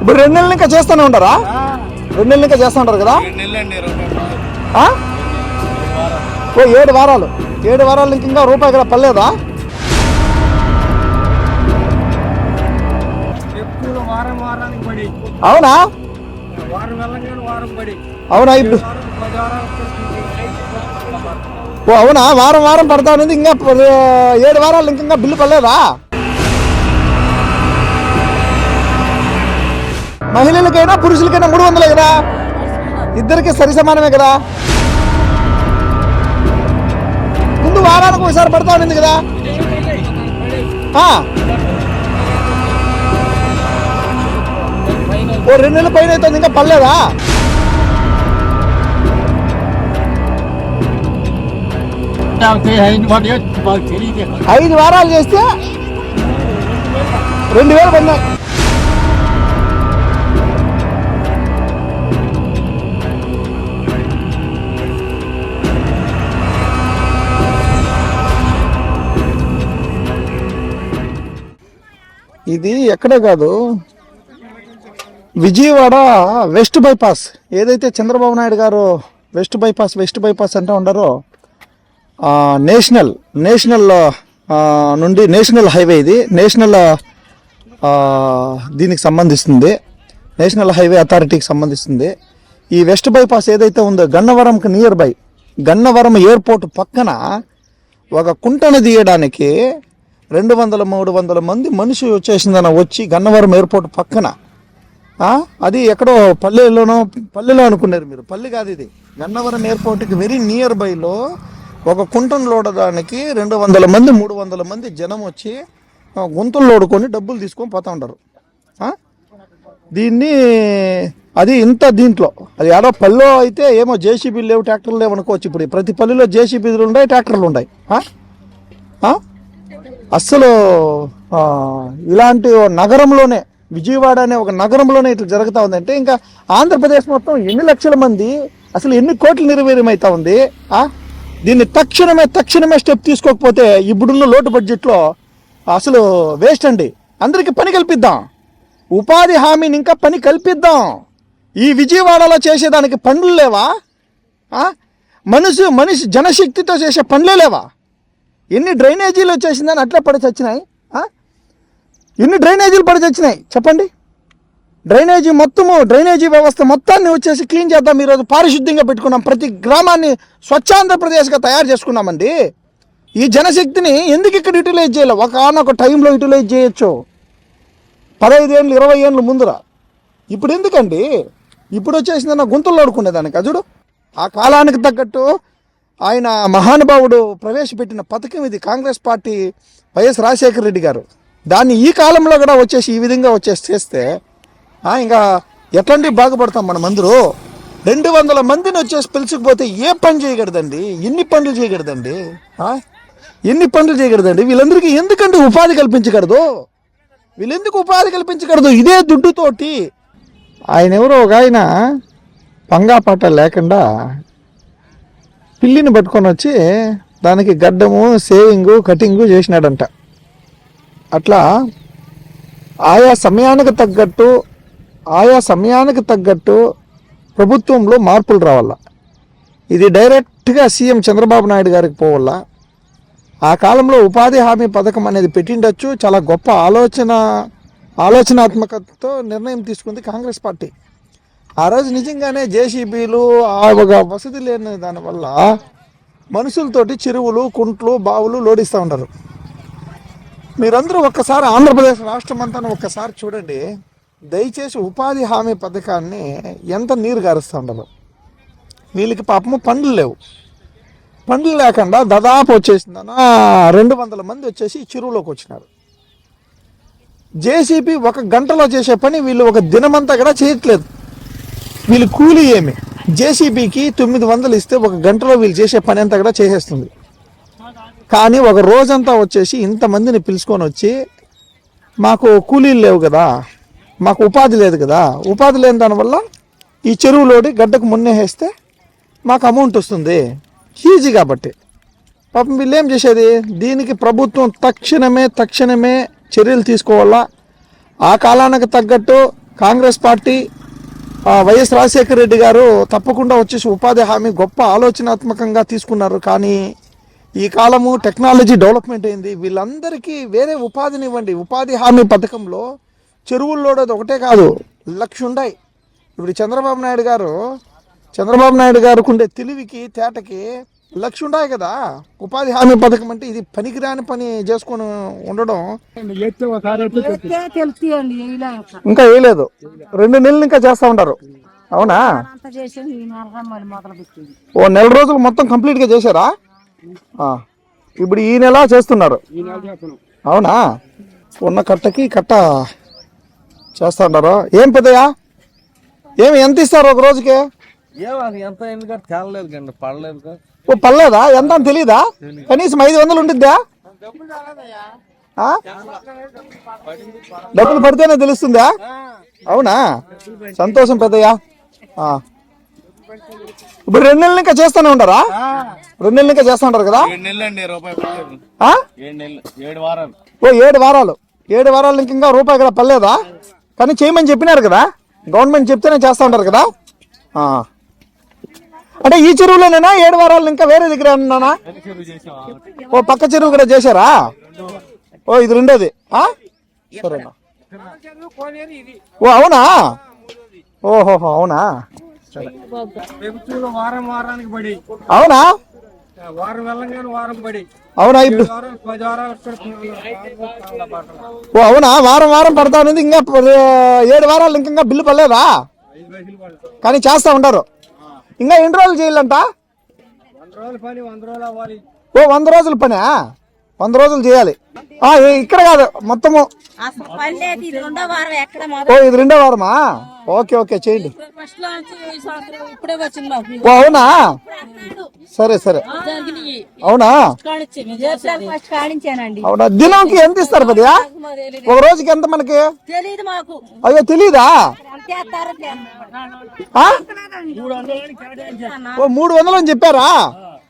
ఇప్పుడు రెండు నెలలు ఇంకా చేస్తూనే ఉంటారా? రెండు నెలలు ఇంకా చేస్తూ ఉంటారు కదా? ఓ ఏడు వారాలు. ఏడు వారాలు ఇంక ఇంకా రూపాయి కూడా పర్లేదా అవునా? అవునా ఇప్పుడు? ఓ అవునా? వారం వారం పడతా ఉంది ఇంకా ఏడు వారాలు ఇంకా బిల్లు పడలేదా? మహిళలకైనా పురుషులకైనా మూడు వందలే కదా? ఇద్దరికి సరి సమానమే కదా? ముందు వారానికి ఒకసారి పడతా ఉండింది కదా? ఆ. ఓ రెండు నెలల పైన అవుతుంది ఇంకా పర్లేదా ఐదు వారాలు చేస్తే రెండు వేలు పడినాయి. ఇది ఎక్కడే కాదు. Vijayawada west bypass. ఏదైతే Chandrababu Naidu garu west bypass west bypass అంటూ ఉండారో నేషనల్ నేషనల్ నుండి నేషనల్ హైవే ఇది. నేషనల్ దీనికి సంబంధిస్తుంది. National highway అథారిటీకి సంబంధిస్తుంది. ఈ వెస్ట్ బైపాస్ ఏదైతే ఉందో గన్నవరంకి నియర్ బై గన్నవరం ఎయిర్పోర్ట్ పక్కన ఒక కుంటను తీయడానికి రెండు వందల మూడు వందల మంది మనిషి వచ్చేసిందన వచ్చి గన్నవరం ఎయిర్పోర్ట్ పక్కన. అది ఎక్కడో పల్లెలోనో పల్లెలో అనుకున్నారు మీరు. పల్లె కాదు ఇది. గన్నవరం ఎయిర్పోర్ట్కి వెరీ నియర్ బైలో ఒక కుంటను లోడడానికి రెండు వందల మంది మూడు వందల మంది జనం వచ్చి గుంతలు లోడుకొని డబ్బులు తీసుకొని పోతూ ఉంటారు. దీన్ని అది ఇంత దీంట్లో. అది ఏడో పల్లెలో అయితే ఏమో జేసీబీలు లేవు ట్రాక్టర్లు లేవు అనుకోవచ్చు ఇప్పుడు. ప్రతి పల్లెలో జేసీబీలు ఉన్నాయి ట్రాక్టర్లు ఉన్నాయి ఆ? అస్సలు ఇలాంటి నగరంలోనే విజయవాడ అనే ఒక నగరంలోనే ఇట్లా జరుగుతూ ఉందంటే ఇంకా ఆంధ్రప్రదేశ్ మొత్తం ఎన్ని లక్షల మంది అసలు ఎన్ని కోట్లు నిర్వీర్యమవుతా ఉంది దీన్ని తక్షణమే తక్షణమే స్టెప్ తీసుకోకపోతే ఇప్పుడున్న లోటు బడ్జెట్లో అసలు వేస్ట్ అండి. అందరికీ పని కల్పిద్దాం. ఉపాధి హామీని ఇంకా పని కల్పిద్దాం. ఈ విజయవాడలో చేసేదానికి పనులు లేవా? ఆ? మనిషి మనిషి జనశక్తితో చేసే పనులే లేవా? ఎన్ని డ్రైనేజీలు వచ్చేసిందని అట్లా పడి చచ్చినాయి? ఎన్ని డ్రైనేజీలు పడి చచ్చినాయి? చెప్పండి. డ్రైనేజీ మొత్తము డ్రైనేజీ వ్యవస్థ మొత్తాన్ని వచ్చేసి క్లీన్ చేద్దాం. ఈరోజు పారిశుద్ధ్యంగా పెట్టుకున్నాం. ప్రతి గ్రామాన్ని స్వచ్ఛాంధ్రప్రదేశ్గా తయారు చేసుకున్నామండి. ఈ జనశక్తిని ఎందుకు ఇక్కడ యూటిలైజ్ చేయాలి? ఒక ఆనొక టైంలో యూటిలైజ్ చేయొచ్చు. పదహైదు ఏళ్ళు ఇరవై ఏళ్ళు ముందర. ఇప్పుడు ఎందుకండి? ఇప్పుడు వచ్చేసిందన్న గుంతలు ఆడుకునేదానికి అజుడు ఆ కాలానికి తగ్గట్టు ఆయన మహానుభావుడు ప్రవేశపెట్టిన పథకం ఇది Congress party YS Rajasekhara Reddy garu. దాన్ని ఈ కాలంలో కూడా వచ్చేసి ఈ విధంగా వచ్చేసి చేస్తే ఇంకా ఎట్లాంటి బాగుపడతాం మనం అందరూ? రెండు వందల మందిని వచ్చేసి పిలుచుకుపోతే ఏ పని చేయకూడదండి ఎన్ని పనులు చేయకూడదండి ఎన్ని పనులు చేయకూడదండి వీళ్ళందరికీ ఎందుకంటే ఉపాధి కల్పించకూడదు వీళ్ళెందుకు ఉపాధి కల్పించకూడదు ఇదే దుడ్డుతోటి. ఆయన ఎవరో ఒక ఆయన పంగా పాట లేకుండా పిల్లిని పట్టుకొని వచ్చి దానికి గడ్డము సేవింగు కటింగు చేసినాడంట. అట్లా ఆయా సమయానికి తగ్గట్టు ఆయా సమయానికి తగ్గట్టు ప్రభుత్వంలో మార్పులు రావాల? ఇది డైరెక్ట్గా సీఎం చంద్రబాబు నాయుడు గారికి పోవాలా? ఆ కాలంలో ఉపాధి హామీ పథకం అనేది పెట్టిండొచ్చు. చాలా గొప్ప ఆలోచన ఆలోచనాత్మకతతో నిర్ణయం తీసుకుంది కాంగ్రెస్ పార్టీ. ఆ రోజు నిజంగానే జేసీబీలు ఆ ఒక వసతి లేని దానివల్ల మనుషులతోటి చెరువులు కుంట్లు బావులు లోడిస్తూ ఉంటారు మీరందరూ ఒక్కసారి ఆంధ్రప్రదేశ్ రాష్ట్రం అంతా ఒక్కసారి చూడండి. దయచేసి ఉపాధి హామీ పథకాన్ని ఎంత నీరు గారుస్తూ ఉండరు వీళ్ళకి పాపము పండ్లు లేవు. పండ్లు లేకుండా దాదాపు వచ్చేసిందన రెండు వందల మంది వచ్చేసి చెరువులోకి వచ్చినారు. జేసీబీ ఒక గంటలో చేసే పని వీళ్ళు ఒక దినమంతా కూడా చేయట్లేదు. వీళ్ళు కూలీ ఏమి? జేసీబీకి తొమ్మిది వందలు ఇస్తే ఒక గంటలో వీళ్ళు చేసే పని అంతా కూడా చేసేస్తుంది. కానీ ఒక రోజంతా వచ్చేసి ఇంతమందిని పిలుచుకొని వచ్చి మాకు కూలీలు లేవు కదా మాకు ఉపాధి లేదు కదా ఉపాధి లేని దానివల్ల ఈ చెరువులోడి గడ్డకు మున్నేసేస్తే మాకు అమౌంట్ వస్తుంది. ఈజీ కాబట్టి. పాపం వీళ్ళు ఏం చేసేది? దీనికి ప్రభుత్వం తక్షణమే తక్షణమే చర్యలు తీసుకోవాలా? ఆ కాలానికి తగ్గట్టు Congress party YS Rajasekhara Reddy garu తప్పకుండా వచ్చేసి ఉపాధి హామీ గొప్ప ఆలోచనాత్మకంగా తీసుకున్నారు. కానీ ఈ కాలము టెక్నాలజీ డెవలప్మెంట్ అయింది. వీళ్ళందరికీ వేరే ఉపాధిని ఇవ్వండి ఉపాధి హామీ పథకంలో చెరువుల్లోడది ఒకటే కాదు. లక్ష ఉన్నాయి ఇప్పుడు చంద్రబాబు నాయుడు గారు చంద్రబాబు నాయుడు గారికి ఉండే తెలివికి తేటకి లక్ష ఉన్నాయి కదా. ఉపాధి హామీ పథకం అంటే ఇది పనికిరాని పని చేసుకొని ఉండడం. ఇంకా వేయలేదు. రెండు నెలలు ఇంకా చేస్తా ఉంటారు. అవునా? ఓ నెల రోజులు మొత్తం కంప్లీట్గా చేశారా? ఇప్పుడు ఈ నెల చేస్తున్నారు. అవునా? ఉన్న కట్టకి కట్ట చేస్తా ఉంటారు. ఏం పెద్దయా ఏమి ఎంత ఇస్తారు ఒక రోజుకి? ఎంత తేలలేదు కండి పడలేదు ఓ పర్లేదా ఎంత అని తెలీదా? కనీసం ఐదు వందలు ఉంటుందా ఆ? డబ్బులు పడితేనే తెలుస్తుందా? అవునా? సంతోషం పెద్దయ్యా. ఆ. ఇప్పుడు రెండు నెలలు ఇంకా చేస్తూనే ఉంటారా? రెండు నెలలు ఇంకా చేస్తూ ఉంటారు కదా? పడలేదు. ఓ ఏడు వారాలు. ఏడు వారాలు ఇంక ఇంకా రూపాయి కదా పర్లేదా కానీ చేయమని చెప్పినారు కదా? గవర్నమెంట్ చెప్తేనే చేస్తూ ఉంటారు కదా? ఆ. అంటే ఈ చెరువులోనేనా? ఏడు వారాలు ఇంకా వేరే దగ్గర ఉన్నానా ఓ పక్క చెరువు కూడా చేశారా? ఓ ఇది రెండోది. సరేనా. ఓ అవునా? ఓహోహో అవునా? వారం వారానికి పడి అవునా? వారం వెళ్ళంగానే వారం పడి అవునా ఇప్పుడు? ఓ అవునా? వారం వారం పడతా ఉన్నది ఇంకా ఏడు వారాలు ఇంకా ఇంకా బిల్లు పడలేదా? కానీ చేస్తా ఉంటారు. ఇంకా ఎన్ని రోజులు చేయాలంట? ఓ వంద రోజుల పనా వంద రోజులు చేయాలి. ఇక్కడ కాదు మొత్తము. ఓ ఇది రెండో వారమా? ఓకే ఓకే చేయండి. ఓ అవునా? సరే సరే. అవునా? అవునా? దినంకి ఎంత ఇస్తారు పదియా ఒక రోజుకి ఎంత మనకి? అయ్యో తెలీదా? ఓ మూడు వందలు అని చెప్పారా?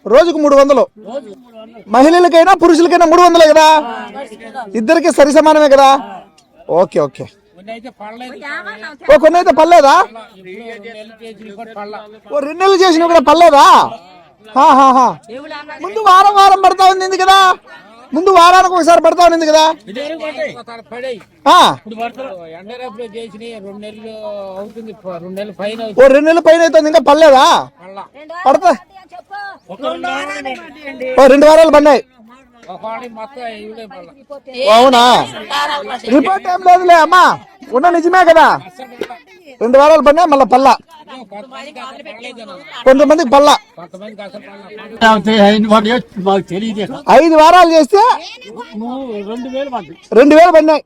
రోజుకు మూడు వందలు. మహిళలకైనా పురుషులకైనా మూడు వందలే కదా? ఇద్దరికి సరి సమానమే కదా? Okay okay. కొన్ని అయితే పడలేదు? ఓ కొన్ని అయితే పర్లేదా ఓ రెండు నెలలు చేసిన కూడా పర్లేదా హా, హా, హా. ముందు వారం వారం పడతా ఉంది కదా? ముందు వారానికి ఒకసారి పడతా ఉంది కదా? ఓ రెండు నెలలు పైన అవుతుంది ఇంకా పర్లేదా పడతా. రెండు వారాలు ఓ రెండు వారాలు పడినాయి. అవునా? రిపోర్ట్ ఏం లేదులే అమ్మా. ఉన్న నిజమే కదా. రెండు వారాలు పడినా మళ్ళీ పల్లా కొంతమందికి. కొంతమందికి పల్లా ఐదు వారాలు చేస్తే రెండు వేలు పడినాయి.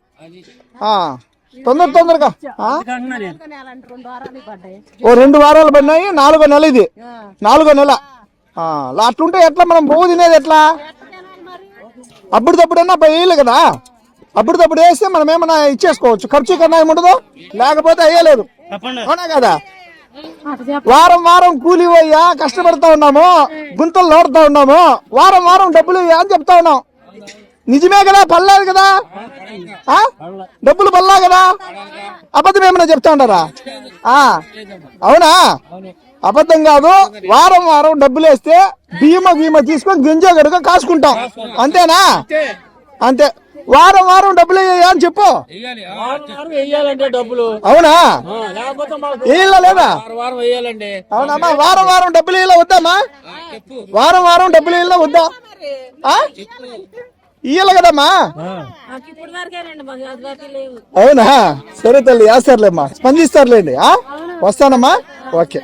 తొందర తొందరగా ఆ? రెండు వారాలు పడ్డాయి. ఓ రెండు వారాలు పడినాయి నాలుగో నెల ఇది. నాలుగో నెల. అట్లుంటే ఎట్లా మనం బొవ్వు తినేది ఎట్లా? అప్పుడు తప్పుడన్నా వేయలే కదా. అప్పుడు తప్పుడు వేస్తే మనం ఏమన్నా ఇచ్చేసుకోవచ్చు. ఖర్చు కన్నా ఏముండదు? లేకపోతే అయ్యలేదు అవునా కదా? వారం వారం కూలి పోయ్యా కష్టపడతా ఉన్నాము గుంతలు లోడుతా ఉన్నాము వారం వారం డబ్బులు అని చెప్తా ఉన్నాం. నిజమే కదా పర్లేదు కదా? డబ్బులు పల్లా కదా? అబద్ధం ఏమైనా చెప్తా ఉంటారా ఆ, అవునా? అబద్ధం కాదు వారం వారం డబ్బులు వేస్తే బియ్యమ గీమ తీసుకొని గింజ గడుక కాసుకుంటాం. అంతేనా? అంతే. వారం వారం డబ్బులు వేయ్యా అని చెప్పు. అవునా? వేయాలా లేదా? అవునమ్మా వారం వారం డబ్బులు వేయాలా వద్దామా చెప్పు. వారం వారం డబ్బులు వేయాలా వద్దా? ఇయ్యాలి కదమ్మా? అవునా? సరే తల్లి వేస్తారులేమ్మా స్పందిస్తారులేండి ఆ? వస్తానమ్మా. ఓకే.